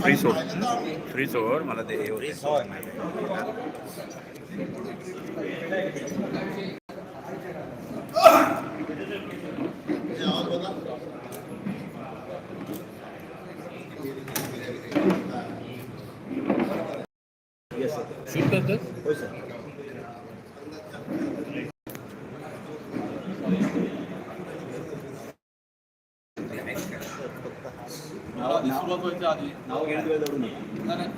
Free सोड free सोड मला ते हे होते शूट करतात होय सर सुरुवात व्हायच्या आधी नाव घेण्यात वेळ दौडून नाही, नाही, नाव घेण्याच्या प्लीज सर आणि आवाज सुरुवात होण्याच्या आधी पालघर विधानसभेचा तिसरा उपक्रम शिवसेना राष्ट्रवादी काँग्रेस पक्ष भारतीय जनता पार्टी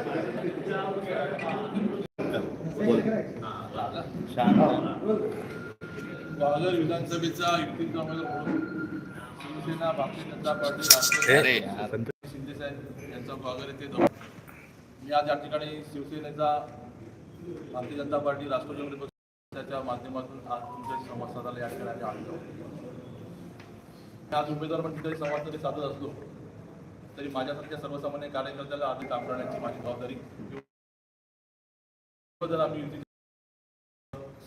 पालघर विधानसभेचा युतीचा उमेदवार म्हणून शिवसेना भारतीय जनता पार्टी राष्ट्रवादी शिंदे साहेब यांचा येथे मी आज या ठिकाणी शिवसेनेचा भारतीय जनता पार्टी राष्ट्रवादी काँग्रेस पक्षाच्या माध्यमातून आज तुमच्याशी संवाद साधायला या ठिकाणी आलो. मी आज उमेदवार पण ठिकाणी संवाद जरी साधत असलो तरी माझ्यासारख्या सर्वसामान्य कार्यकर्त्याला आधी काम करण्याची माझी जबाबदारी. आम्ही युती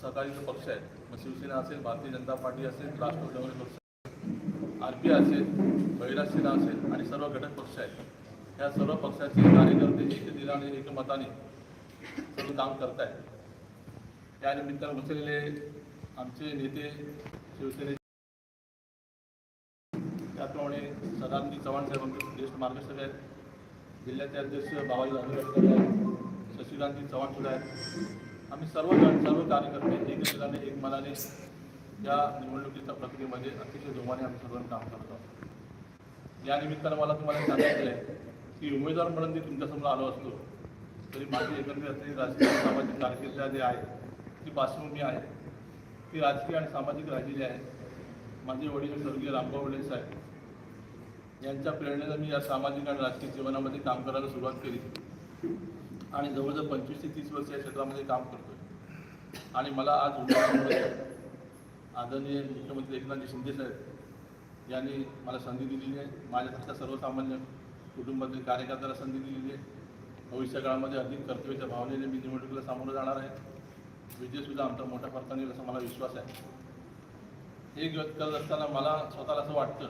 सहकारी जो पक्ष आहेत मग शिवसेना असेल भारतीय जनता पार्टी असेल राष्ट्रवादी काँग्रेस पक्ष आर पी असेल बहिराज सेना असेल आणि सर्व घटक पक्ष आहेत या सर्व पक्षाचे कार्यकर्ते एकत्रित आणि एकमताने सर्व काम करत आहेत त्यानिमित्तानं बसलेले आमचे नेते शिवसेनेचे त्याप्रमाणे सदानंदी चव्हाण साहेब आमचे ज्येष्ठ मार्गदर्शक आहेत जिल्ह्याचे अध्यक्ष बाबाजी आंबेडकर आहेत शशिकांतजी चव्हाण सुद्धा आहेत. आम्ही सर्वजण सर्व कार्यकर्ते एकत्रिताने एक मनाने या निवडणुकीच्या प्रक्रियेमध्ये अतिशय जोमाने आम्ही सर्वांनी काम करत आहोत. या निमित्तानं मला तुम्हाला सांगायचं आहे की उमेदवार म्हणून मी तुमच्यासमोर आलो असलो तरी माझी एकंदरीत असलेली राजकीय आणि सामाजिक कारकिर्द जे आहे ती पार्श्वभूमी आहे ती राजकीय आणि सामाजिक राहिलेली आहे माझे वडील स्वर्गीय रामभाऊ वडील साहेब यांच्या प्रेरणेनं मी या सामाजिक आणि राजकीय जीवनामध्ये काम करायला सुरुवात केली. आणि जवळजवळ पंचवीस ते तीस वर्ष या क्षेत्रामध्ये काम करतोय. आणि मला आज आदरणीय मुख्यमंत्री एकनाथजी शिंदे साहेब यांनी मला संधी दिलेली आहे. माझ्यासारख्या सर्वसामान्य कुटुंबातील कार्यकर्त्याला संधी दिलेली आहे. भविष्य काळामध्ये अधिक कर्तव्याच्या भावनेने मी निवडणुकीला सामोरं जाणार आहे. विजयसुद्धा आमचा मोठ्या फरकाने येईल असा मला विश्वास आहे. हे व्यक्त करत असताना मला स्वतःला असं वाटतं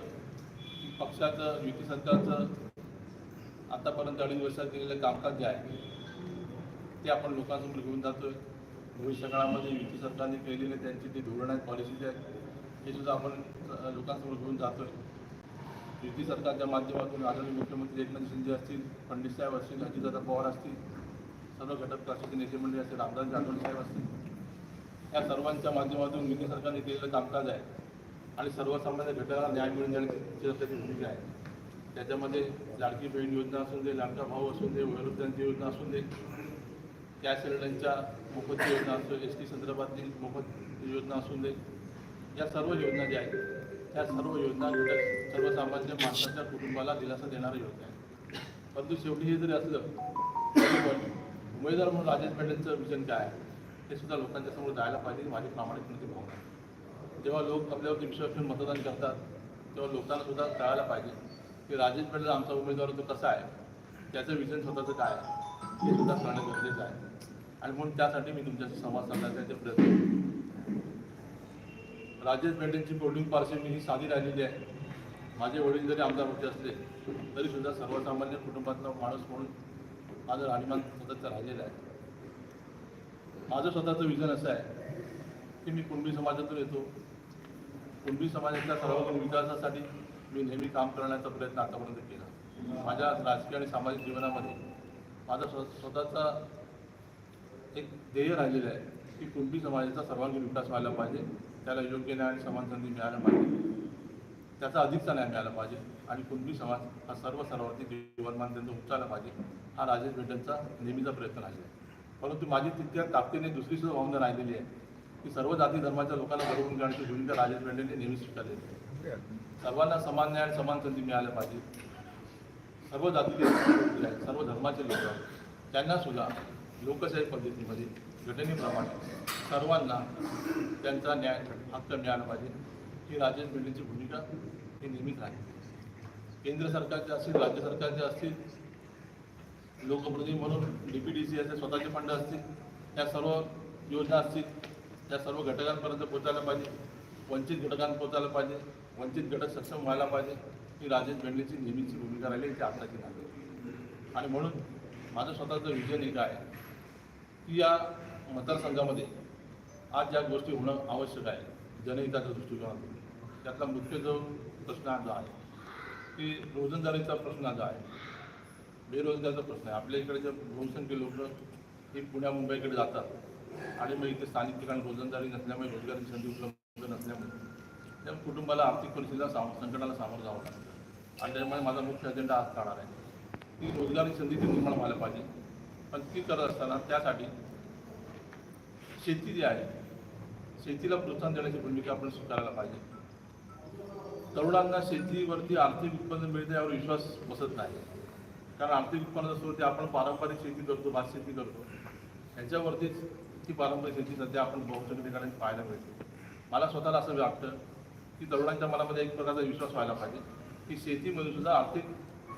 की पक्षाचं युती सरकारचं आतापर्यंत अडीच वर्षात केलेलं कामकाज जे आहे ते आपण लोकांसमोर घेऊन जातोय. आहे भविष्यकाळामध्ये युती सरकारने केलेले त्यांची ते धोरण आहेत पॉलिसीज आहेत हे सुद्धा आपण लोकांसमोर घेऊन जातोय. युती सरकारच्या माध्यमातून आदरणीय मुख्यमंत्री एकनाथ शिंदे असतील पंडित साहेब असतील अजितदादा पवार असतील सर्व घटक पक्षाचे नेते मंडळी असतील रामदास जाधव साहेब असतील या सर्वांच्या माध्यमातून युती सरकारने केलेलं कामकाज आहे. आणि सर्वसामान्य घटकाला न्याय मिळून देण्याची सरकारची भूमिका आहे. त्याच्यामध्ये लाडकी बहीण योजना असून दे लाडका भाऊ असून दे वयोवृद्धांची योजना असून दे गॅस सिलेंडरच्या मोफत योजना असो एस टी संदर्भातील मोफत योजना असू दे या सर्व योजना ज्या आहेत त्या सर्व योजना सर्वसामान्य माणसाच्या कुटुंबाला दिलासा देणाऱ्या योजना आहेत. परंतु शेवटी हे जरी असलं तरी पण उमेदवार म्हणून राजेश पाटलांचं विजन काय आहे हे सुद्धा लोकांच्या समोर जायला पाहिजे माझी प्रामाणिकपणे भावना आहे. जेव्हा लोक आपल्यावरती विश्वास ठेवून मतदान करतात तेव्हा लोकांना सुद्धा कळायला पाहिजे की राजेश पाटील आमचा उमेदवार तो कसा आहे. त्याचं विजन स्वतःचं काय आहे? हे सुद्धा सांगणं गरजेचं आहे. आणि म्हणून त्यासाठी मी तुमच्याशी संवाद साधण्याचे प्रयत्न राजेश राजेश बोर्डिंग पार्शी मी ही साधी राहिलेली आहे. माझे वडील जरी आमदार होते असले तरी सुद्धा सर्वसामान्य कुटुंबातला माणूस म्हणून माझं राहणीमान सतत राहिलेलं आहे. माझं स्वतःचं विजन असं आहे की मी कुणबी समाजातून येतो. कुणबी समाजाच्या सर्व विकासासाठी मी नेहमी काम करण्याचा प्रयत्न आतापर्यंत केला. माझ्या राजकीय आणि सामाजिक जीवनामध्ये माझा स्व स्वतःचा एक ध्येय राहिलेलं आहे की कुणबी समाजाचा सर्वांगीण विकास व्हायला पाहिजे त्याला योग्य न्याय आणि समान संधी मिळायला पाहिजे. त्याचा अधिकचा न्याय मिळाला पाहिजे आणि कुणबी समाज हा सर्व सर्वार्थी जीवनमान त्यांचं उच्चारला पाहिजे हा राजेश भेटेंचा नेहमीचा प्रयत्न राहिला आहे. परंतु माझी तितक्या ताकदीने दुसरी सुद्धा भावना राहिलेली आहे की सर्व जाती धर्माच्या लोकांना घडवून करण्याची भूमिका राजेश भेटेंनी नेहमी स्वीकारलेली आहे. सर्वांना समान न्याय आणि समान संधी मिळायला पाहिजे. सर्व जातीचे आहेत सर्व धर्माचे लोक आहेत त्यांना सुद्धा लोकशाही पद्धतीमध्ये घटनेप्रमाणे सर्वांना त्यांचा न्याय हक्क मिळाला पाहिजे. ही राजेश बेंडेची भूमिका ही नेहमीच आहे. केंद्र सरकारचे असतील राज्य सरकारचे असतील लोकप्रतिनिधी म्हणून डी पी डी सी असे स्वतःचे फंड असतील त्या सर्व योजना असतील त्या सर्व घटकांपर्यंत पोचायला पाहिजे. वंचित घटकांना पोचायला पाहिजे. वंचित घटक सक्षम व्हायला पाहिजे. ही राजेश बेंडेची नेहमीची भूमिका राहिली ती आत्ताची नाही. आणि म्हणून माझं स्वतःचं विजन एक आहे की या मतदारसंघामध्ये आज ज्या गोष्टी होणं आवश्यक आहे जनहिताच्या दृष्टिकोनातून त्यातला मुख्य जो प्रश्न हा जो आहे की रोजंदारीचा प्रश्न जो आहे. बेरोजगारीचा प्रश्न आहे. आपल्या इकडे जे बहुसंख्य लोक हे पुण्या मुंबईकडे जातात आणि मग इथे स्थानिक ठिकाणी रोजंदारी नसल्यामुळे रोजगाराची संधी उपलब्ध नसल्यामुळे त्या कुटुंबाला आर्थिक परिस्थितीला साम संकटाला सामोरं जावं लागतं. आणि त्यामुळे माझा मुख्य अजेंडा आज काढणार आहे ती रोजगारी संधी ती निर्माण व्हायला पाहिजे. पण ती करत असताना त्यासाठी शेती जी आहे शेतीला प्रोत्साहन देण्याची भूमिका आपण स्वीकारायला पाहिजे. तरुणांना शेतीवरती आर्थिक उत्पन्न मिळते यावर विश्वास बसत नाही. कारण आर्थिक उत्पन्नाच्या स्वरूपी आपण पारंपरिक शेती करतो भात शेती करतो. ह्याच्यावरतीच ती पारंपरिक शेती सध्या आपण बहुसंख्य ठिकाणी पाहायला मिळते. मला स्वतःला असं वाटतं की तरुणांच्या मनामध्ये एक प्रकारचा विश्वास व्हायला पाहिजे. की शेतीमध्ये सुद्धा आर्थिक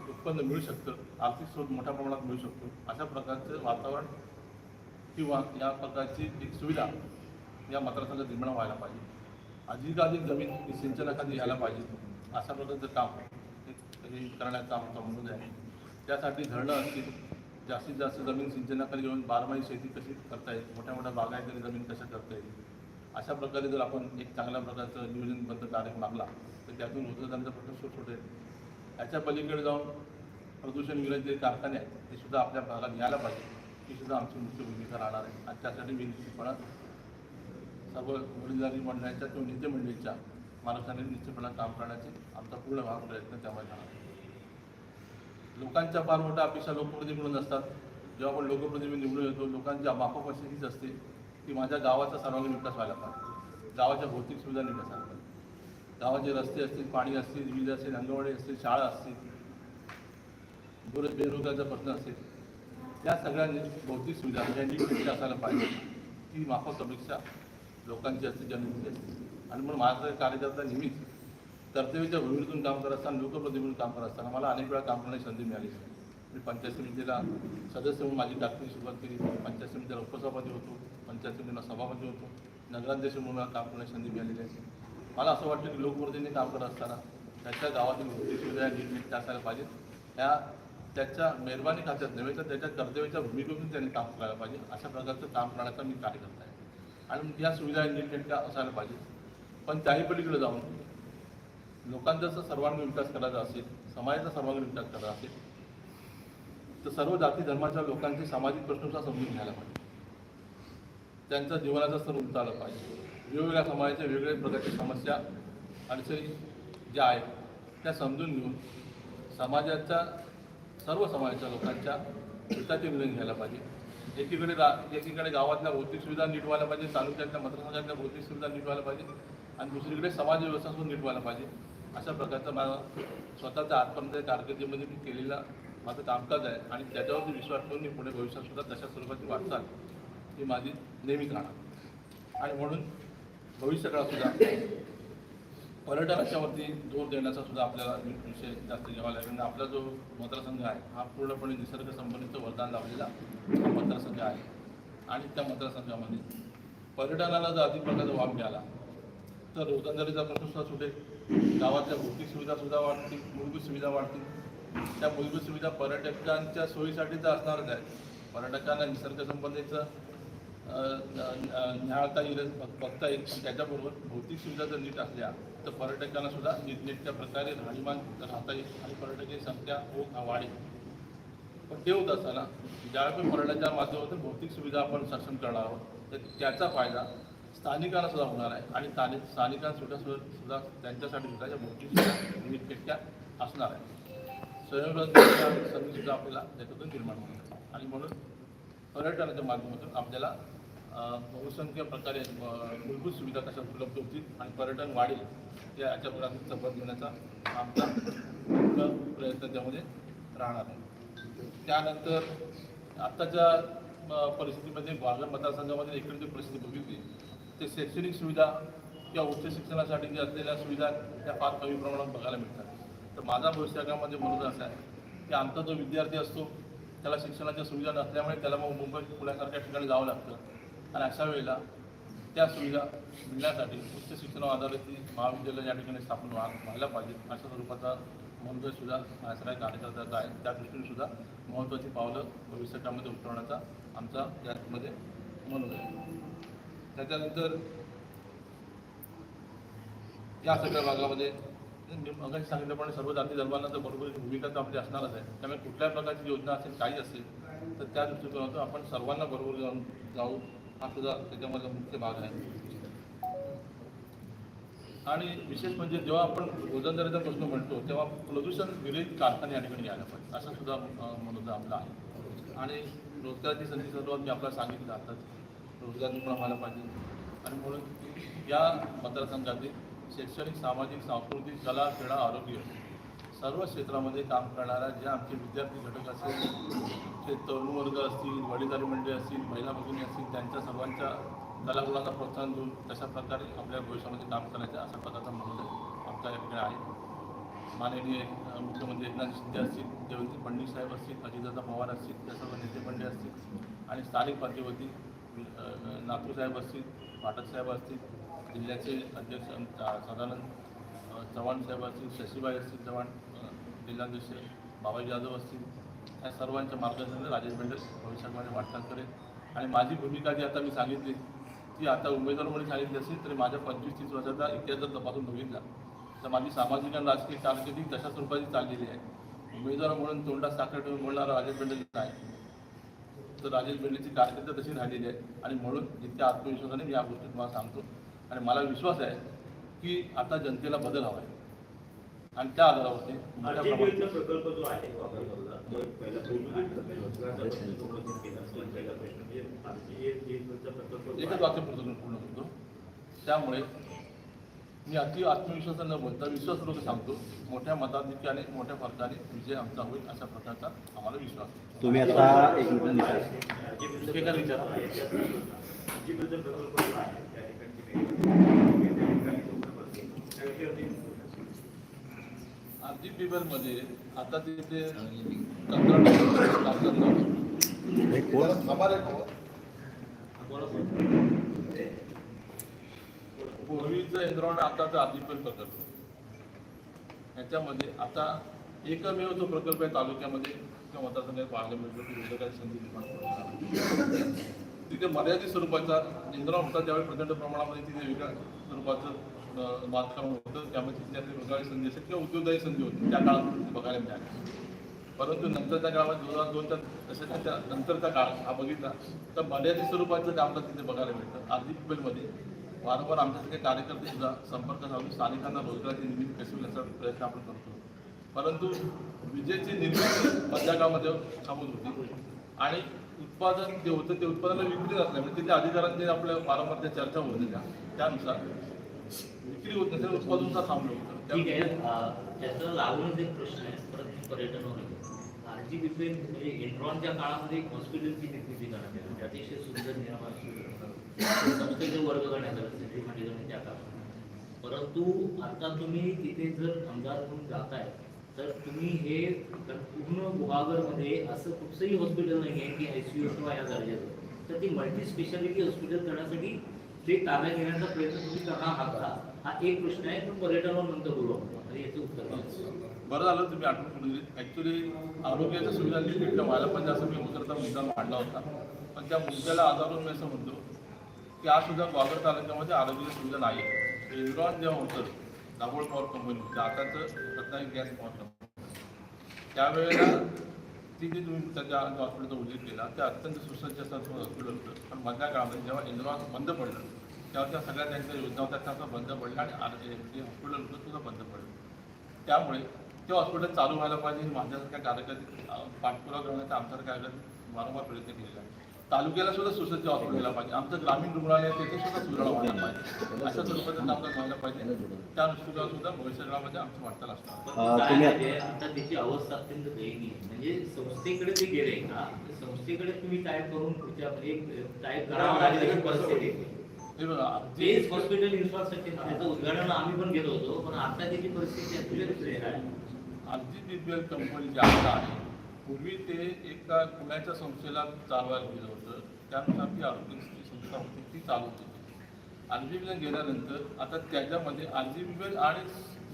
उत्पन्न मिळू शकतं आर्थिक स्रोत मोठ्या प्रमाणात मिळू शकतो. अशा प्रकारचं वातावरण किंवा या प्रकारची एक सुविधा या मतदारसंघात निर्माण व्हायला पाहिजे. अधिकाधिक जमीन ही सिंचनाखाली यायला पाहिजे. अशा प्रकारचं काम हे करण्याचा आमचा म्हणून आहे. त्यासाठी धरणं असतील जास्तीत जास्त जमीन सिंचनाखाली घेऊन बारमाही शेती कशी करता येईल? मोठ्या मोठ्या बागायतरी जमीन कशा करता येईल? अशा प्रकारे जर आपण एक चांगल्या प्रकारचं नियोजनबद्ध कार्यक्रम मागला तर त्यातून रोजगारांचा प्रश्न सुटत याच्या पलीकडे जाऊन प्रदूषण विरोधी जे कारखाने आहेत ते सुद्धा आपल्या भागात यायला पाहिजे. ही सुद्धा आमची मुख्य भूमिका राहणार आहे. आणि त्यासाठी मी निश्चितपणा सर्व वडीलधारी मंडळाच्या किंवा नेते मंडळीच्या मार्गाने निश्चितपणा काम करण्याचे आमचा पूर्ण भाग प्रयत्न त्यामुळे राहणार आहे. लोकांच्या फार मोठ्या अपेक्षा लोकप्रतिनिधीकडून असतात. जेव्हा आपण लोकप्रतिनिधी निवडून येतो लोकांची माफक अशी हीच असते. की माझ्या गावाचा सर्वांगीण विकास व्हायला पाहिजे. गावाच्या भौतिक सुविधा विकास व्हायला पाहिजे गावाचे रस्ते असतील पाणी असतील वीज असेल अंगणवाडी असतील शाळा असतील दूर बेरोजगारचा प्रश्न असेल या सगळ्यांनी भौतिक सुविधा ज्यांची नीट असायला पाहिजे ती माफक अपेक्षा लोकांची असते जनतेची असते. आणि म्हणून माझा कार्यकर्ता नेहमीच कर्तव्याच्या भूमीतून काम करत असताना लोकप्रतिनिधीतून काम करत असताना मला अनेक वेळा काम करण्याची संधी मिळाली. मी पंचायत समितीला सदस्य म्हणून माझी टाकणी सुरुवात केली. पंचायत समितीला उपसभापती होतो पंचायत समितीला सभापती होतो. नगराध्यक्ष म्हणून मला काम करण्याची संधी मिळालेली आहे. मला असं वाटतं की लोकप्रतिनिधी काम करत असताना त्याच्या गावातील भौतिक सुविधा नीटनेटक्या असायला पाहिजेत. त्या त्याच्या मेहरबानी खात्यात नव्हे तर त्याच्या कर्तव्याच्या भूमिकेतून त्यांनी काम करायला पाहिजे. अशा प्रकारचं काम करण्याचा मी कार्यकर्ता आहे. आणि या सुविधा नीटनेटक्या असायला पाहिजे पण त्याही पलीकडे जाऊन लोकांचा सर्वांगीण विकास करायचा असेल समाजाचा सर्वांगीण विकास करायचा असेल तर सर्व जाती धर्माच्या लोकांचे सामाजिक प्रश्नसुद्धा समजून घ्यायला पाहिजे. त्यांचा जीवनाचा स्तर उंच पाहिजे. वेगवेगळ्या समाजाच्या वेगवेगळ्या प्रकारच्या समस्या अडचणी ज्या आहेत त्या समजून घेऊन समाजाच्या सर्व समाजाच्या लोकांच्या हिताचे निर्णय घ्यायला पाहिजे. एकीकडे रा एकीकडे गावातल्या भौतिक सुविधा नीट व्हायला पाहिजे तालुक्यातल्या मतदारसंघातल्या भौतिक सुविधा नीट व्हायला पाहिजे आणि दुसरीकडे समाज व्यवस्था सुद्धा नीट व्हायला पाहिजे. अशा प्रकारचा माझा स्वतःच्या आत्महत्या कारकिर्दीमध्ये मी केलेला माझं कामकाज आहे आणि त्याच्यावरती विश्वास ठेवून मी पुढे भविष्यात सुद्धा तशा स्वरूपाची वाटचाल ही माझी नेहमीच राहणार. आणि म्हणून भविष्यकाळात सुद्धा पर्यटनाच्या वरती जोर देण्याचा सुद्धा आपल्याला विषय जास्त घ्यावा लागेल. आणि आपला जो मतदारसंघ आहे हा पूर्णपणे निसर्ग संबंधित वरदान लाभलेला हा मतदारसंघ आहे. आणि त्या मतदारसंघामध्ये पर्यटनाला जर अधिक प्रकारचा वाव मिळाला तर रोजंदारीचा प्रश्न सुद्धा सुटेल गावातल्या भौतिक सुविधासुद्धा वाढतील मूलभूत सुविधा वाढतील. त्या मूलभूत सुविधा पर्यटकांच्या सोयीसाठी तर असणारच आहेत पर्यटकांना निसर्ग न्याळता येईल बघता येईल त्याच्याबरोबर भौतिक सुविधा जर नीट असल्या तर पर्यटकांना सुद्धा नीटनेटच्या प्रकारे राहणीमान राहता येईल आणि पर्यटकांची संख्या ओघ वाढेल पण ते होत असताना ज्यावेळी पर्यटनाच्या माध्यमातून भौतिक सुविधा आपण सक्षम करणार आहोत तर त्याचा फायदा स्थानिकांना सुद्धा होणार आहे आणि स्थानिक स्थानिकांसुद्धा सुद्धा त्यांच्यासाठी सुद्धा या भौतिक सुविधा नीटनेटक्या असणार आहे स्वयंरोजगार संधीसुद्धा आपल्याला त्याच्यातून निर्माण होईल आणि म्हणून पर्यटनाच्या माध्यमातून आपल्याला बहुसंख्य प्रकारे मूलभूत सुविधा कशा उपलब्ध होतील आणि पर्यटन वाढेल या याच्या प्रकारे शपथ घेण्याचा आमचा प्रयत्न त्यामध्ये राहणार आहे. त्यानंतर आत्ताच्या परिस्थितीमध्ये ग्वाल्हेर मतदारसंघामध्ये एकूण जी परिस्थिती बघितली ते शैक्षणिक सुविधा किंवा उच्च शिक्षणासाठी जे असलेल्या सुविधा त्या फार कमी प्रमाणात बघायला मिळतात. तर माझा भविष्यकामध्ये म्हणजे म्हणून असा आहे की आमचा जो विद्यार्थी असतो त्याला शिक्षणाच्या सुविधा नसल्यामुळे त्याला मग मुंबई पुण्यासारख्या ठिकाणी जावं लागतं. आणि अशा वेळेला त्या सुविधा मिळण्यासाठी उच्च शिक्षणावर आधारित महाविद्यालय या ठिकाणी स्थापन व्हायला पाहिजे. अशा स्वरूपाचा मनोदय सुद्धा माझ्या कार्यकर्त्याचा आहे. त्या दृष्टीने सुद्धा महत्त्वाची पावलं भविष्यामध्ये उतरवण्याचा आमचा यामध्ये मनोदय आहे. त्याच्यानंतर या सगळ्या भागामध्ये मी मगाशी सांगितल्याप्रमाणे सर्व जाती धर्मांना तर बरोबर भूमिका तर आपली असणारच आहे. त्यामुळे कुठल्याही प्रकारची योजना असेल काही असेल तर त्या दृष्टिकोनातून आपण सर्वांना बरोबर जाऊन जाऊ हा सुद्धा त्याच्यामधला मुख्य भाग आहे. आणि विशेष म्हणजे जेव्हा आपण रोजंदारीचा प्रश्न म्हणतो तेव्हा प्रदूषण विरहित कारखाने या ठिकाणी यायला पाहिजे. असं सुद्धा अं, मनोदय आपला आहे. आणि रोजगाराची संधी सर्वात मी आपल्याला सांगितलं आताच रोजगार निर्माण व्हायला पाहिजे. आणि म्हणून या मतदारसंघातील शैक्षणिक सामाजिक सांस्कृतिक कला क्रीडा आरोग्य सर्व क्षेत्रामध्ये काम करणाऱ्या जे आमचे विद्यार्थी घटक असेल जे तरुण वर्ग असतील वडीलधारी मंडळी असतील महिला भगिनी असतील त्यांच्या सर्वांच्या कलागुणांना प्रोत्साहन देऊन तशा प्रकारे आपल्या भविष्यामध्ये काम करायचं अशा प्रकारचा मनोदय आमच्या या ठिकाणी आहे. माननीय मुख्यमंत्री एकनाथ शिंदे असतील देवेंद्र फडणवीस साहेब असतील अजितदादा पवार असतील त्या सर्व नेते मंडळी असतील आणि स्थानिक पातळीवरती अ, नातू साहेब असतील पाठक साहेब असतील जिल्ह्याचे अध्यक्ष सदानंद चव्हाण साहेब असतील शशीबाई असतील चव्हाण जिल्हाध्यक्ष बाबाजी जाधव असतील या सर्वांच्या मार्गदर्शनाने राजेश बेंडल भविष्यामध्ये वाटचाल करेल. आणि माझी भूमिका जी आता मी सांगितली ती आता उमेदवार म्हणून सांगितली असेल तरी माझ्या पंचवीस तीस वर्षाचा इतिहास जर तपासून बघितला. तर माझी सामाजिक आणि राजकीय कारकिर्दी तशा स्वरूपाची चाललेली आहे. उमेदवार म्हणून तोंडात साखर ठेवून बोलणारा राजेश बेंडल नाही. तर राजेश बेंडेची कारकिर्द तशी राहिलेली आहे. आणि म्हणून इतक्या आत्मविश्वासाने मी या गोष्टी तुम्हाला सांगतो. आणि मला विश्वास आहे की आता जनतेला बदल हवा आहे. आणि त्या आधारावरती प्रकल्प जो आहे एकच वाक्य पूर्ण पूर्ण करतो. त्यामुळे मी अति आत्मविश्वासानं न बोलता विश्वासपूर्वक सांगतो. मोठ्या मताधिक्याने मोठ्या फरकाने विजय आमचा होईल अशा प्रकारचा आम्हाला विश्वास आहे. तुम्ही आता एक विचार राज्यविरुद्ध प्रकल्प आर्थिकमध्ये आता तिथे तंत्रज्ञान काम करतात हे कोण पूर्वीचं एनरॉन आताचं आदिपल प्रकल्प याच्यामध्ये आता एकमेव जो प्रकल्प आहे तालुक्यामध्ये किंवा मतदारसंघात पाहायला मिळतो की रोजगाराची संधी निर्माण तिथे मर्यादित स्वरूपाचा इंदिरा होता त्यावेळी प्रचंड प्रमाणामध्ये तिथे वेगळ्या स्वरूपाचं बांधकाम होतं त्यामुळे तिथल्या रोजगारी संधी असेल किंवा उद्योगदायी संधी होती. त्या काळात तिथे बघायला मिळाली. परंतु नंतरच्या काळात दोन हजार दोनच्या तसेच त्या नंतरचा काळ हा बघितला तर मर्यादित स्वरूपाचं काम तिथे बघायला मिळतं आर्थिक पीपलमध्ये वारंवार आमच्यासारखे कार्यकर्ते सुद्धा संपर्क साधून स्थानिकांना रोजगाराची निर्मिती कशी प्रयत्न आपण करतो. परंतु विजेची निर्मिती मध्या काळामध्ये थांबून होती आणि उत्पादन जे होतं ते उत्पादनाला विक्री म्हणजे तिथे अधिकाऱ्यांचे आपल्या वारंवार त्या चर्चा होत होत्या. त्यानुसार विक्री होत नसेल उत्पादन सुद्धा थांबलं होतं त्याचं लागूनच एक प्रश्न आहे. परत पर्यटनावर आरजी बिपिन म्हणजे एनरॉनच्या काळामध्ये एक हॉस्पिटलची निर्मिती करण्यात आली. म्हणजे अतिशय सुंदर निर्माण संस्थेचे वर्ग करण्यात आले सिटी म्हणजे त्या काळात. परंतु आता तुम्ही तिथे जर आमदार म्हणून जाताय तर तुम्ही हे पूर्ण गुहागरमध्ये असं कुठचंही हॉस्पिटल नाही आहे की आय सी यू किंवा या दर्जाचं. तर ती मल्टी स्पेशालिटी हॉस्पिटल करण्यासाठी ते ताब्यात घेण्याचा प्रयत्न तुम्ही करा आहात का? हा एक प्रश्न आहे. पण पर्यटनावर नंतर बोलू आपण. आता याचं उत्तर बरं झालं तुम्ही आठवण करून दिली. ॲक्च्युली आरोग्याच्या सुविधा निर्मिती व्हायला पाहिजे असं मी उतरता मुद्दा मांडला होता. पण त्या मुद्द्याला आधारून मी असं म्हणतो की आज सुद्धा ग्वाल्हेर तालुक्यामध्ये आरोग्य सुविधा नाही इंद्रॉन जेव्हा होतं दाभोळ पॉवर कंपनी होती आताचं रत्नागिरी गॅस पॉवर कंपनी त्यावेळेला ती जी तुम्ही त्याच्या हॉस्पिटलचा उल्लेख केला ते अत्यंत सुसज्ज असं हॉस्पिटल होतं. पण मधल्या काळामध्ये जेव्हा एनरॉन बंद पडलं तेव्हा त्या सगळ्या त्यांच्या योजना होत्या त्या बंद पडल्या आणि आर- जे हॉस्पिटल होतं सुद्धा बंद पडलं. त्यामुळे ते हॉस्पिटल चालू व्हायला पाहिजे. माझ्यासारख्या कार्यकर्ते अं, पाठपुरावा करण्याचा आमच्यासारख्या कार्यकर्ते वारंवार प्रयत्न केलेला आहे तालुक्याला सुद्धा सुसज्ज हॉस्पिटल व्हायला पाहिजे. आमचं ग्रामीण रुग्णालय आहे, तिथे सुद्धा सुधारणा व्हायला पाहिजे. अशा स्वरूपाचं कामकाज व्हायला पाहिजे. त्या दृष्टीकोनातून सुद्धा भविष्यकाळामध्ये आमची वाटचाल असणार. काय आता त्याची अवस्था अत्यंत दयनीय आहे. म्हणजे संस्थेकडे ते गेले का तर संस्थेकडे तुम्ही टाईप करून पुढच्या एक टाईप करावं लागेल अशी परिस्थिती. हे तेच हॉस्पिटल इन्फ्रास्ट्रक्चर त्याचं उद्घाटन आम्ही पण गेलो होतो पण आता त्याची परिस्थिती ऍक्च्युली दुसरी आहे. कंपनी जी आता आहे पूर्वी ते एका पुण्याच्या संस्थेला चालवायला गेलं होतं. त्यानुसार ती आरोग्य संस्था होती ती चालवत होती. आर गेल्यानंतर आता त्याच्यामध्ये आर आणि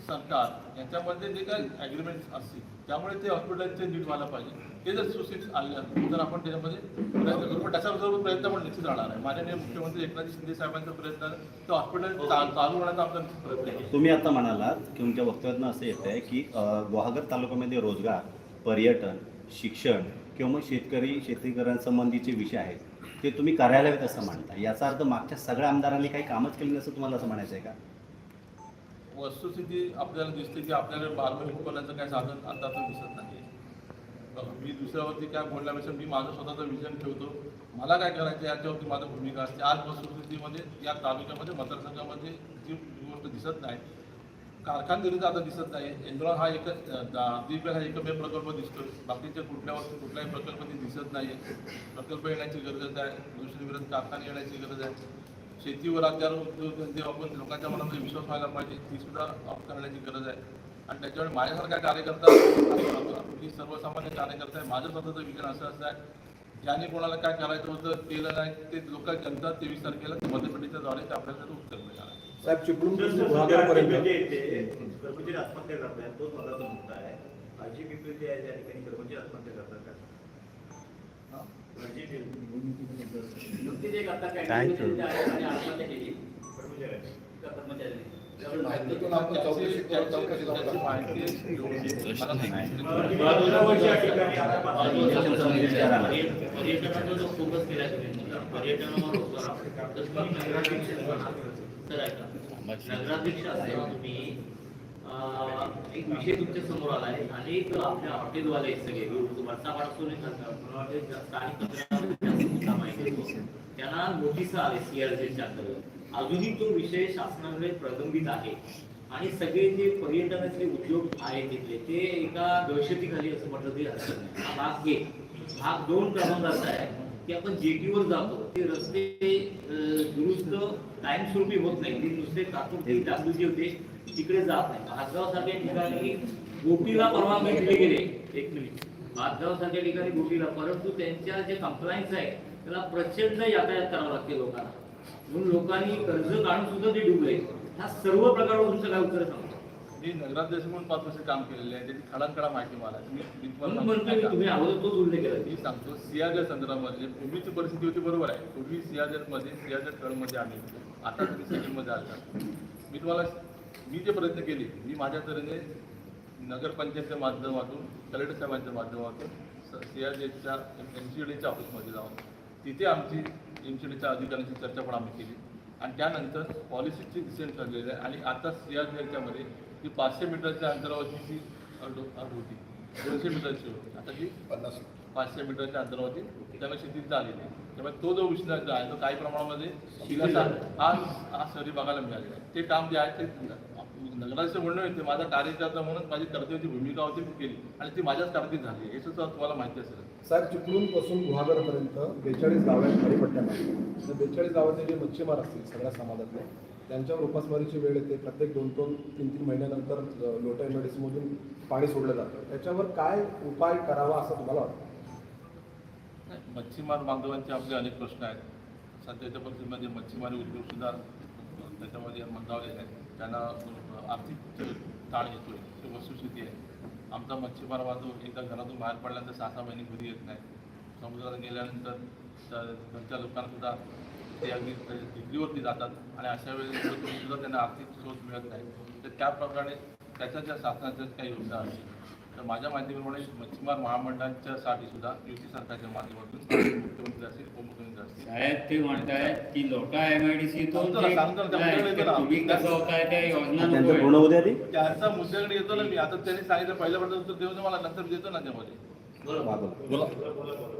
सरकार यांच्यामध्ये जे काही ॲग्रीमेंट्स असतील त्यामुळे ते हॉस्पिटलचे नीट व्हायला पाहिजे. ते जर सुशिक्षित आले तर आपण त्याच्यामध्ये प्रयत्न करू. पण त्याच्याबरोबर प्रयत्न पण निश्चित राहणार आहे. माननीय मुख्यमंत्री एकनाथ शिंदे साहेबांचा प्रयत्न आहे, तो हॉस्पिटल चालू होण्याचा आमचा निश्चित प्रयत्न आहे. तुम्ही आता म्हणालात की तुमच्या वक्तव्यातनं असं येत आहे की गुहागर तालुक्यामध्ये रोजगार पर्यटन शिक्षण किंवा मग शेतकरी शेतकऱ्यांसंबंधीचे विषय आहेत ते तुम्ही कार्यालयात असं मांडता? याचा अर्थ मागच्या सगळ्या आमदारांनी काही कामच केलं नसं तुम्हाला असं म्हणायचं आहे का? वस्तुस्थिती आपल्याला दिसते की आपल्याकडे बारमाही उत्पन्नाचं काही साधन आता तर दिसत नाही मी दुसऱ्यावरती काय बोलण्यापेक्षा मी माझं स्वतःचं विजन ठेवतो. मला काय करायचं याच्यावरती माझी भूमिका असते. आज वस्तुस्थितीमध्ये या तालुक्यामध्ये मतदारसंघामध्ये जी गोष्ट दिसत नाही कारखानगिरीचा आता दिसत नाही. एन्ड्रॉन हा एक दिव्य हा एकमेव प्रकल्प दिसतो बाकीच्या कुठल्या वस्तू कुठल्याही प्रकल्प ते दिसत नाही प्रकल्प येण्याची गरज आहे. दुसरीकडे कारखाने येण्याची गरज आहे. शेतीवर आधार उद्योगधंदे आपण लोकांच्या मनामध्ये विश्वास व्हायला पाहिजे. ती सुद्धा अप करण्याची गरज आहे. आणि त्याच्यामुळे माझ्यासारखा कार्यकर्ता ही सर्वसामान्य कार्यकर्ता आहे. माझं स्वतःचं विचार असं असं आहे. ज्याने कोणाला काय करायचं होतं केलं नाही ते लोक जनता तेवीस तारखेला ते मतपेटीच्या द्वारे ते आपल्याला उत्तर मिळणार साहेब सरकारी गुहागरपर्यंत कर्मचारी आत्महत्या करतायत तोच माझा मुद्दा आहे. पीपी जे आहे त्या ठिकाणी कर्मचारी आत्महत्या करतात का? हा? नुकतीच एक आता काय आत्महत्या केली. कर्मचाऱ्याने. पर्यटनावर नगराध्यक्ष असताना तुम्ही. एक विषय तुमच्यासमोर आला आहे. अनेक आपल्या हॉटेलवाले सगळे. वर्षापासून आहे. त्यांना नोटीस आले सीआरसीच्या अंतर्गत. अजूनही तो विषय शासनाकडे प्रलंबित आहे. आणि सगळे जे पर्यटनाचे उद्योग आहेत तिथले ते एका दहशतीखाली असं म्हटलं तरी हरकत नाही. भाग एक भाग दोन क्रमांकाचा आहे. की आपण जेटीवर जातो. ते रस्ते दुरुस्त कायमस्वरूपी होत नाही. ते नुसते तात्पुरते डागडुजी होते. तिकडे जात नाही. भातगाव सारख्या ठिकाणी बोटीला परवानगी दिली गेली. एक मिनिट. भातगाव सारख्या ठिकाणी बोटीला परंतु त्यांच्या जे कंप्लायन्स आहे त्याला प्रचंड यातायात करावं लागते लोकांना. म्हणून लोकांनी कर्ज काढून सुद्धा ते डुबले. ह्या सर्व प्रकारावर तुमचं काय उत्तर सांगतो. मी नगराध्यक्ष म्हणून पाच वर्ष काम केलेले आहे. त्याची खडानकडा माहिती मला आहे. मी मी तुम्हाला म्हणून म्हणतोय सांगतो तुम्ही अगोदर तोच उल्लेख केला. मी सांगतो सियाजर संदर्भामध्ये पूर्वीची परिस्थिती होती बरोबर आहे. पूर्वी सियाजरमध्ये सियाजर तळमध्ये आम्ही आता तुम्ही सिटीमध्ये आला मी तुम्हाला मी जे प्रयत्न केले मी माझ्या तऱ्हेने नगरपंचायतच्या माध्यमातून कलेक्टर साहेबांच्या माध्यमातून सियाजरच्या एम सी डीच्या ऑफिसमध्ये जाऊन तिथे आमची एम सी डीच्या अधिकाऱ्यांची चर्चा पण आम्ही केली. आणि त्यानंतर पॉलिसीची डिसिजन ठरलेली आहे. आणि आता सियाजरच्यामध्ये ती पाचशे मीटरच्या अंतरावरची ती होती. दोनशे मीटरची होती. आता ती पन्नास. पाचशे मीटरच्या अंतरावरती त्याला शेतीत झालेली त्यामुळे तो जो विषय आहे तो काही प्रमाणामध्ये आज आज शहरी बघायला मिळालेला आहे. ते काम जे आहे ते नगराचं म्हणणं येते माझा कार्यकर्ता म्हणून माझी कर्तव्याची भूमिका होती मी केली. आणि ती माझ्याच कारकीर्दीत झाली हे सुद्धा तुम्हाला माहिती असेल साहेब चिपळूणपासून गुहागरपर्यंत बेचाळीस गाव आहेत खाडीपट्ट्यामध्ये बेचाळीस गावाचे जे मच्छीमार असतील सगळ्या समाजातले त्यांच्यावर उपासमारीची वेळ येते. प्रत्येक दोन दोन तीन तीन महिन्यानंतर लोटा एमआयडीसीमधून पाणी सोडलं जातं. त्याच्यावर काय उपाय करावा असं तुम्हाला वाटतं? मच्छीमार बांधवांचे आपले अनेक प्रश्न आहेत. सध्याच्या परिस्थितीमध्ये मच्छीमारी उद्योगसुद्धा त्याच्यामध्ये मंदावलेले आहेत त्यांना आर्थिक ताण येतोय ही वस्तुस्थिती आहे. आमचा मच्छीमार बांधव एकदा घरातून बाहेर पडल्यानंतर सहा सहा महिने घरी येत नाही. समुद्रात गेल्यानंतर घरच्या लोकांनासुद्धा ते अगदी डिग्रीवरती जातात आणि अशा वेळेस सुद्धा त्यांना आर्थिक स्रोत मिळत नाही तर त्याप्रमाणे त्याच्या ज्या शासनाच्या काही योजना असतील तर माझ्या माहितीप्रमाणे मच्छीमार महामंडळांच्या साठी सुद्धा युती सरकारच्या माध्यमातून मुख्यमंत्री असतील उपमुख्यमंत्री असतील. साहेब ते म्हणतायत की. तुम्ही कसं होताय त्या योजना त्यांचं मुद्द्याकडे येतो ना मी. आता त्यांनी सांगितलं पहिल्या उत्तर देऊ मला नंतर देतो ना त्यामध्ये. बरोबर बोला बोला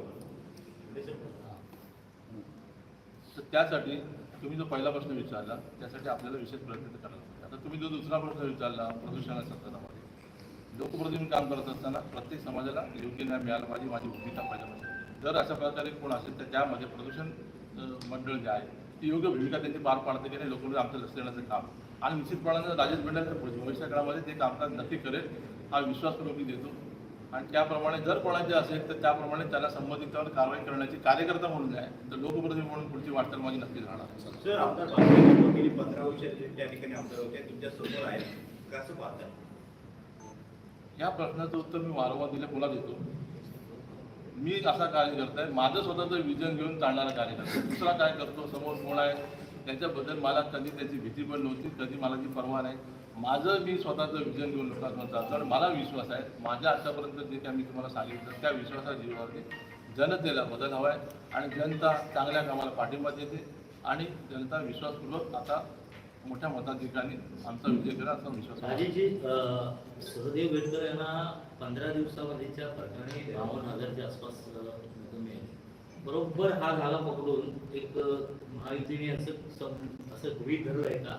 तर त्यासाठी तुम्ही जो पहिला प्रश्न विचारला त्यासाठी आपल्याला विशेष प्रयत्न करायला आता तुम्ही जो दुसरा प्रश्न विचारला प्रदूषणाच्या संदर्भामध्ये लोकप्रतिनिधी काम करत असताना प्रत्येक समाजाला योग्य न्याय मिळाला पाहिजे माझी भूमिका पाहिजे पाहिजे जर अशा प्रकारे कोण असेल तर त्यामध्ये प्रदूषण मंडळ जे आहे ती योग्य भूमिका त्यांची पार पाडते की नाही लोकांमध्ये आमचं लक्ष देण्याचं काम. आणि निश्चितपणानं राजेश बेंडर भविष्या काळामध्ये ते कामकाज नक्की करेल हा विश्वासपूर्वक मी देतो. आणि त्याप्रमाणे जर कोणाचे असेल तर त्याप्रमाणे त्याला संबंधितांवर कारवाई करण्याची कार्यकर्ता म्हणून आहे तर लोकप्रतिनिधी म्हणून पुढची वाटचाल माझी नक्कीच राहणार गेली पंधरा वर्ष त्या ठिकाणी आमदार होते तुमच्यासमोर आहे कसं पाहता? या प्रश्नाचं उत्तर मी वारंवार दिलं पुन्हा देतो? मी असा कार्यकर्ता आहे माझं स्वतःचं विजन घेऊन चालणारा कार्यकर्ता. दुसरा काय करतो? समोर कोण आहे? त्याच्याबद्दल मला कधी त्याची भीती पण नव्हती कधी मला ती परवा नाही. माझं मी स्वतःचं विजन घेऊन लोकांना चालतो आणि मला विश्वास आहे माझ्या आतापर्यंत जे काय मी तुम्हाला सांगितलं त्या विश्वासा जीवावरती जनतेला बदल हवा आहे आणि जनता चांगल्या कामाला पाठिंबा देते आणि जनता विश्वासपूर्वक आता मोठ्या मताधिकाने आमचा विजय करा असा विश्वास आहे. सहदेव बेडकर यांना पंधरा दिवसामध्येच्या प्रकरणी बावन्न हजारच्या आसपास बरोबर हा झाला पकडून एक अं, महायुतीने असं असं गृहित धरलं आहे का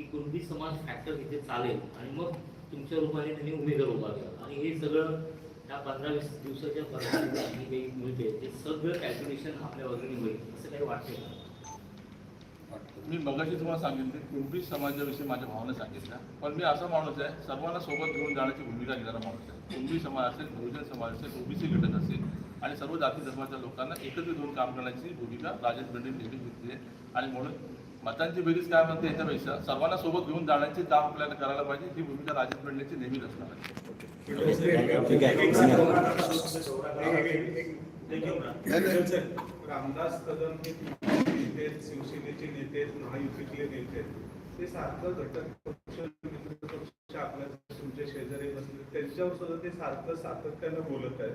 की कुणबी समाज फॅक्टर इथे चालेल. आणि मग तुमच्या रूपाने त्यांनी उमेदवार उभा केला आणि हे सगळं त्या पंधरा वीस दिवसाच्या प्रकरणी काही मिळते ते सगळं कॅल्क्युलेशन आपल्या वगैरे होईल असं काही वाटते का? मी मगाशी तुम्हाला सांगितले कुणबी समाजाविषयी माझ्या भावना सांगितल्या. पण मी असा माणूस आहे सर्वांना सोबत घेऊन जाण्याची भूमिका घेणारा माणूस आहे. कुणबी समाज असेल बहुजन समाज असेल ओबीसी घटक असेल आणि सर्व जाती धर्माच्या लोकांना एकत्रित होऊन काम करण्याची भूमिका राजेश बेंडे नेहमी घेतली आहे. आणि म्हणून मतांची बेरीज काय म्हणते याच्यापेक्षा सर्वांना सोबत घेऊन जाण्याचे काम आपल्याला करायला पाहिजे ही भूमिका राजेश बेंडेची नेहमीच असणार आहे. ठीक आहे रामदास कदम हे नेते शिवसेनेचे नेते महायुतीतले नेते ते सारखं घटक पक्ष पक्ष आपल्या तुमच्या शेजारी बसले त्यांच्यावर सुद्धा ते सारखं सातत्यानं बोलत आहेत.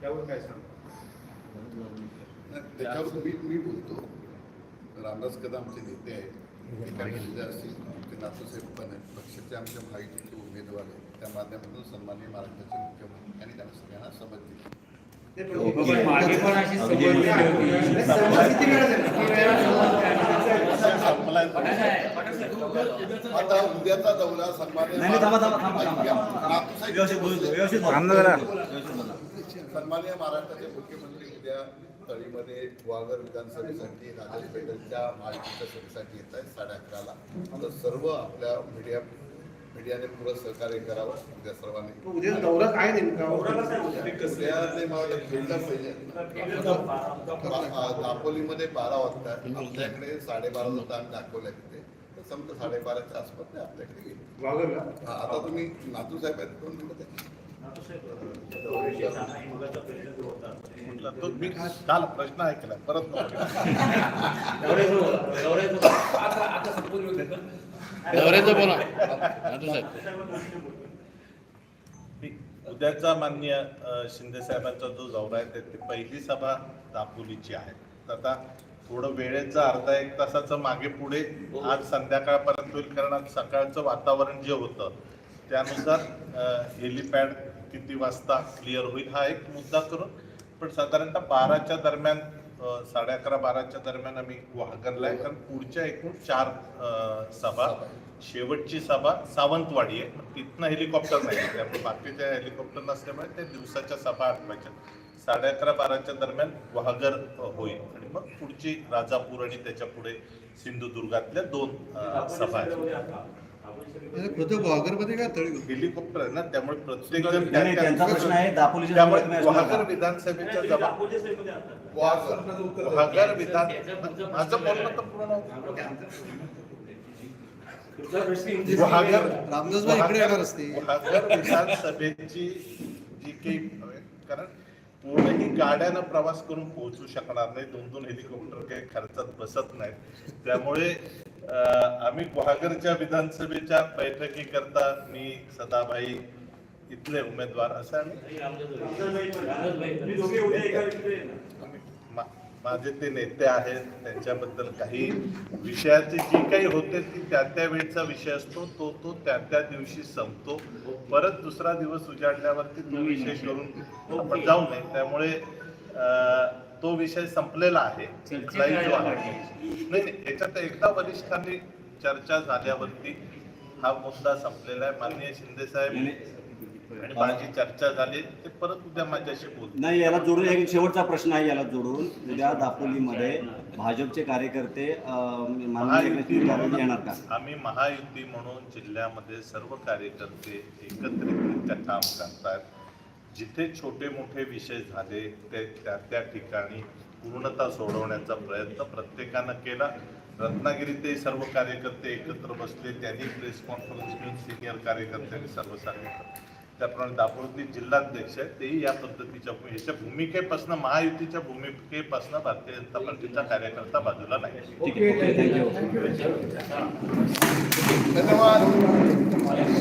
त्यावर काय सांगा त्याच्यावर मी बोलतो. रामदास कदम आमचे नेते आहेत? एका असतील? आमचे नातूसाहेब पण आहेत. पक्षाचे आमच्या माहितीचे उमेदवार आहेत त्या माध्यमातून सन्माननीय महाराष्ट्राचे मुख्यमंत्री आणि त्यांना सगळ्यांना शपथ दिली. मागे पण अशी अगदी समजली आता उद्याचा दौरा. सन्माननीय महाराष्ट्राचे मुख्यमंत्री उद्या तळीमध्ये गुहागर विधानसभेसाठी राजेश पेटलच्या महायुतीच्या सभेसाठी येत आहेत साडे अकराला. तर सर्व आपल्या मीडिया मीडियाने पुरं सहकार्य करावं उद्या सर्वांनी. उद्या दौरा काय नेमका? उद्या ते मला वाटतं खेळलं पाहिजे बा- दापोलीमध्ये बारा वाजता आपल्याकडे साडेबारा वाजता आम्ही दाखवल्या तिथे. समजा साडेबाराच्या आसपास ते आपल्याकडे येईल. वागरला हा, आता तुम्ही नातू साहेब आहेत दोन मिनिटं तो मी काल प्रश्न ऐकला परत उद्याचा मान्य शिंदे साहेबांचा जो दौरा आहे त्याची पहिली सभा दापोलीची आहे. तर आता थोडं वेळेचं अर्धा एक तासाचं मागे पुढे आज संध्याकाळपर्यंत होईल कारण आज सकाळचं वातावरण जे होतं त्यानुसार हेलिपॅड किती वाजता क्लिअर होईल हा एक मुद्दा करून पण साधारणतः बाराच्या दरम्यान साडे अकरा बाराच्या दरम्यान आम्ही वागरला आहे. कारण पुढच्या एकूण चार सभा शेवटची सभा सावंतवाडी आहे. तिथनं हेलिकॉप्टर नाही. त्यामुळे बाकीच्या हेलिकॉप्टर नसल्यामुळे ते दिवसाच्या सभा आठवायच्या. साडे अकरा बाराच्या दरम्यान वाघर अ, होईल. आणि मग पुढची राजापूर आणि त्याच्या पुढे सिंधुदुर्गातल्या दोन सभा आहेत. हेलिकॉप्टर आहे ना त्यामुळे प्रत्येक नाही, नाही, त्यांचा प्रश्न आहे दापोलीच्या त्यामुळे का? विधानसभेच्या विधान माझं बोलणं तर पूर्ण इकडे येणार असते. विधानसभेची जी काही कारण पूर्णही गाड्यानं प्रवास करून पोहोचू शकणार नाही. दोन दोन हेलिकॉप्टर काही खर्चात बसत नाहीत. त्यामुळे आम्ही गुहागरच्या विधानसभेच्या बैठकीकरता मी सदाभाई इथले उमेदवार असं माझे ते नेते आहेत त्यांच्याबद्दल काही विषयाचे जी काही होते ती त्या त्या वेळचा विषय असतो तो तो त्या त्या दिवशी संपतो. परत दुसरा दिवस उजाडल्यावरती तो विषय करून जाऊ नये. त्यामुळे अं, तो विषय संपलेला आहे. नाही याच्यात एकदा वरिष्ठांनी चर्चा झाल्यावरती हा मुद्दा संपलेला आहे. माननीय शिंदे साहेब आणि माझी चर्चा झाली. ते परत उद्या माझ्याशी बोलतील. नाही याला जोडून एक शेवटचा प्रश्न आहे याला जोडून. उद्या दापोलीमध्ये भाजपचे कार्यकर्ते येणार का? आम्ही महायुती म्हणून जिल्ह्यामध्ये सर्व कार्यकर्ते एकत्रितरित्या काम करतात जिथे छोटे मोठे विषय झाले ते त्या त्या ठिकाणी पूर्णता सोडवण्याचा प्रयत्न प्रत्येकानं केला. रत्नागिरीतही सर्व कार्यकर्ते एकत्र बसले त्यांनी प्रेस कॉन्फरन्स घेऊन सिनियर कार्यकर्त्यांनी सर्व सांगितलं. त्याप्रमाणे दापोलीतील जिल्हाध्यक्ष आहेत तेही या पद्धतीच्या याच्या भूमिकेपासून महायुतीच्या भूमिकेपासून भारतीय जनता पार्टीचा कार्यकर्ता बाजूला नाही. ठीक आहे. Okay thank you. धन्यवाद.